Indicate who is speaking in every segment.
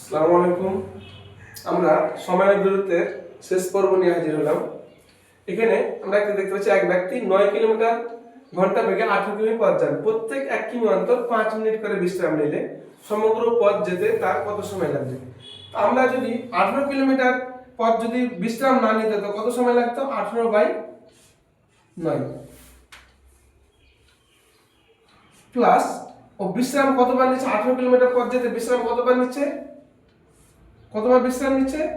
Speaker 1: আসসালামু আলাইকুম। আমরা সময়ের দূরত্বের শেষ পর্ব নিয়ে হাজির হলাম। এখানে আমরা একটা দেখতে পাচ্ছি, এক ব্যক্তি নয় কিলোমিটার ঘণ্টা বেগে আঠারো কিমি পথ যান। প্রত্যেক এক কিমি অন্তর পাঁচ মিনিট করে বিশ্রাম নিলে সমগ্র পথ যেতে তার কত সময় লাগবে? আমরা যদি আঠারো কিলোমিটার পথ যদি বিশ্রাম না নিতে, তো কত সময় লাগতো? আঠারো বাই নয়। প্লাস ও বিশ্রাম কতবার নিচ্ছে? আঠারো কিলোমিটার পথ যেতে বিশ্রাম কতবার নিচ্ছে? কতবার বিশ্রাম নিচ্ছে?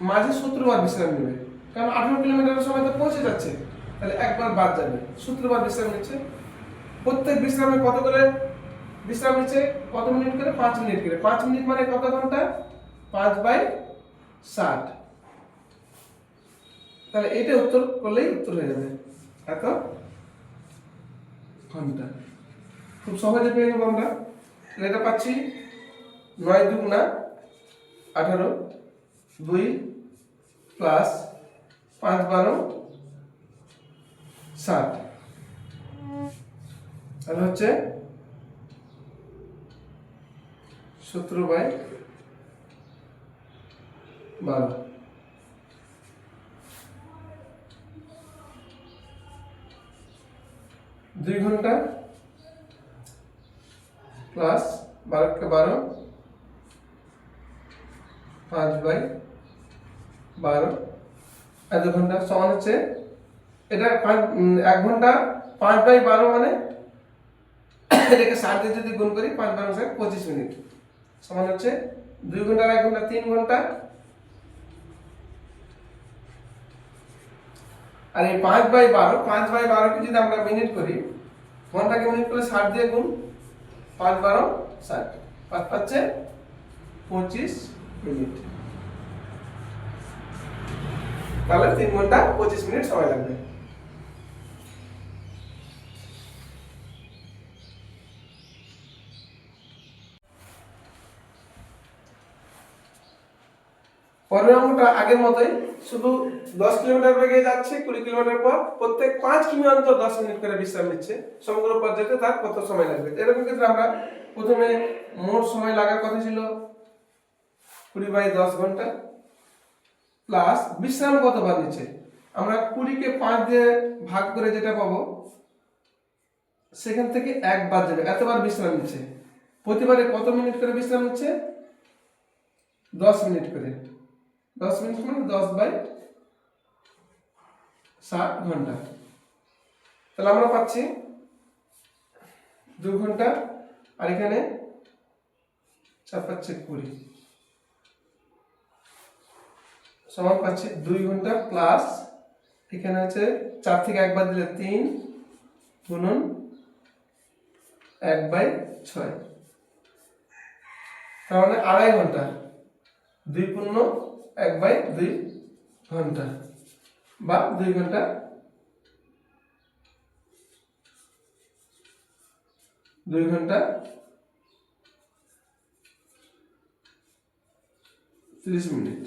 Speaker 1: মাঝে সত্তর বিশ্রাম নেবে। কারণ আঠারো কিলোমিটারের সময় তো পৌঁছে যাচ্ছে। তাহলে একবার বাদ যাবে। সত্তর বিশ্রাম নিচ্ছে। প্রত্যেক বিশ্রামে কত করে বিশ্রাম নিচ্ছে? কত মিনিট করে? পাঁচ মিনিট করে। পাঁচ মিনিট মানে কত ঘণ্টা? পাঁচ বাই ষাট। তাহলে এটা উত্তর করলেই উত্তর হয়ে যাবে। এত ঘণ্টা। খুব সহজে পেয়ে যাব আমরা। এটা পাচ্ছি নয় দুগুণা আঠারো, দুই প্লাস পাঁচ বারো, ষাট। তাহলে হচ্ছে সতেরো বাই বারো। দুই ঘণ্টা প্লাস বারোকে বারো পাঁচ বাই বারো। এত ঘণ্টা, সমান হচ্ছে, এটা পাঁচ এক ঘণ্টা পাঁচ বাই বারো মানে এটাকে ষাট দিয়ে যদি গুণ করি, পাঁচ বারো ষাট পঁচিশ মিনিট। সমান হচ্ছে দুই ঘণ্টা, এক ঘণ্টা, তিন ঘণ্টা। আর এই পাঁচ বাই বারো, পাঁচ বাই বারোকে যদি আমরা মিনিট করি, ঘন্টাকে মিনিট করলে ষাট দিয়ে গুণ, পাঁচ বারো ষাট। পাঁচ পাচ্ছে পঁচিশ। মিনিট তাহলে তিন ঘণ্টা পঁচিশ মিনিট সময় লাগবে। পরের অঙ্কটা আগের মতোই, শুধু দশ কিলোমিটার বেগে যাচ্ছে, কুড়ি কিলোমিটার পর প্রত্যেক পাঁচ কিমি অন্তর দশ মিনিট করে বিশ্রাম নিচ্ছে। সমগ্র পর্যায়ে তার কত সময় লাগবে? এরকম ক্ষেত্রে আমরা প্রথমে মোট সময় লাগার কথা ছিল কুড়ি বাই দশ ঘণ্টা প্লাস বিশ্রাম কতবার নিচ্ছে? আমরা কুড়িকে পাঁচ দিয়ে ভাগ করে যেটা পাবো, সেখান থেকে একবার যাবে এতবার বিশ্রাম নিচ্ছে। প্রতিবারে কত মিনিট করে বিশ্রাম নিচ্ছে? দশ মিনিট করে। দশ মিনিট মানে দশ বাই ষাট ঘণ্টা। তাহলে আমরা পাচ্ছি দু ঘণ্টা, আর এখানে চার পাচ্ছে কুড়ি। সমান পাচ্ছি দুই ঘণ্টা প্লাস এখানে হচ্ছে চার থেকে একবার দিলে তিন গুণন এক বাই ছয়। তার মানে আড়াই ঘণ্টা, দুই পূর্ণ এক বাই দুই ঘণ্টা, বা দুই ঘণ্টা দুই ঘণ্টা তিরিশ মিনিট।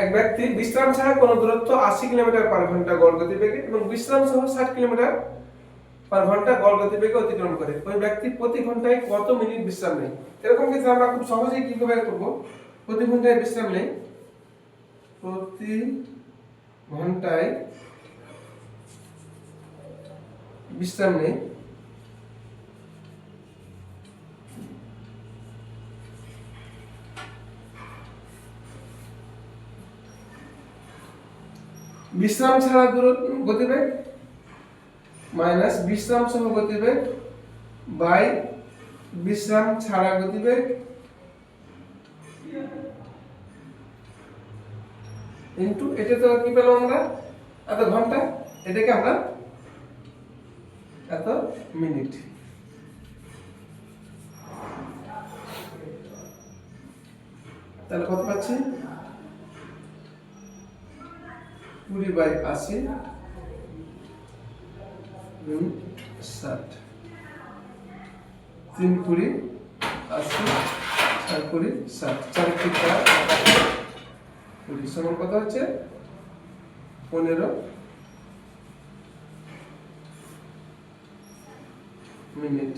Speaker 1: এক ব্যক্তি বিশ্রাম ছাড়া কোনো দূরত্ব আশি কিলোমিটার পার ঘণ্টা গড় গতিবেগে এবং বিশ্রাম সহ ষাট কিলোমিটার পার ঘণ্টা গড় গতিবেগে অতিক্রম করে। ওই ব্যক্তি প্রতি ঘন্টায় কত মিনিট বিশ্রাম নেয়? এরকম ক্ষেত্রে আমরা খুব সহজেই কি করে করব? প্রতি ঘন্টায় বিশ্রাম নেই। প্রতি ঘন্টায় বিশ্রাম নেই। বিশ্রাম ছাড়া গতিবেগ মাইনাস বিশ্রাম সহ গতিবেগ বাই বিশ্রাম ছাড়া গতিবেগ ইন্টু এটা তো কি পেলাম আমরা? এত ঘণ্টা? এটাকে আমরা এত মিনিট। তাহলে কত পাচ্ছি? কুড়ি বাই আশি ষাট। তিন কুড়ি আশি, চার কুড়ি ষাট। চার কুড়ি চার, কুড়ি। সমান কত হচ্ছে? পনেরো। মিনিট।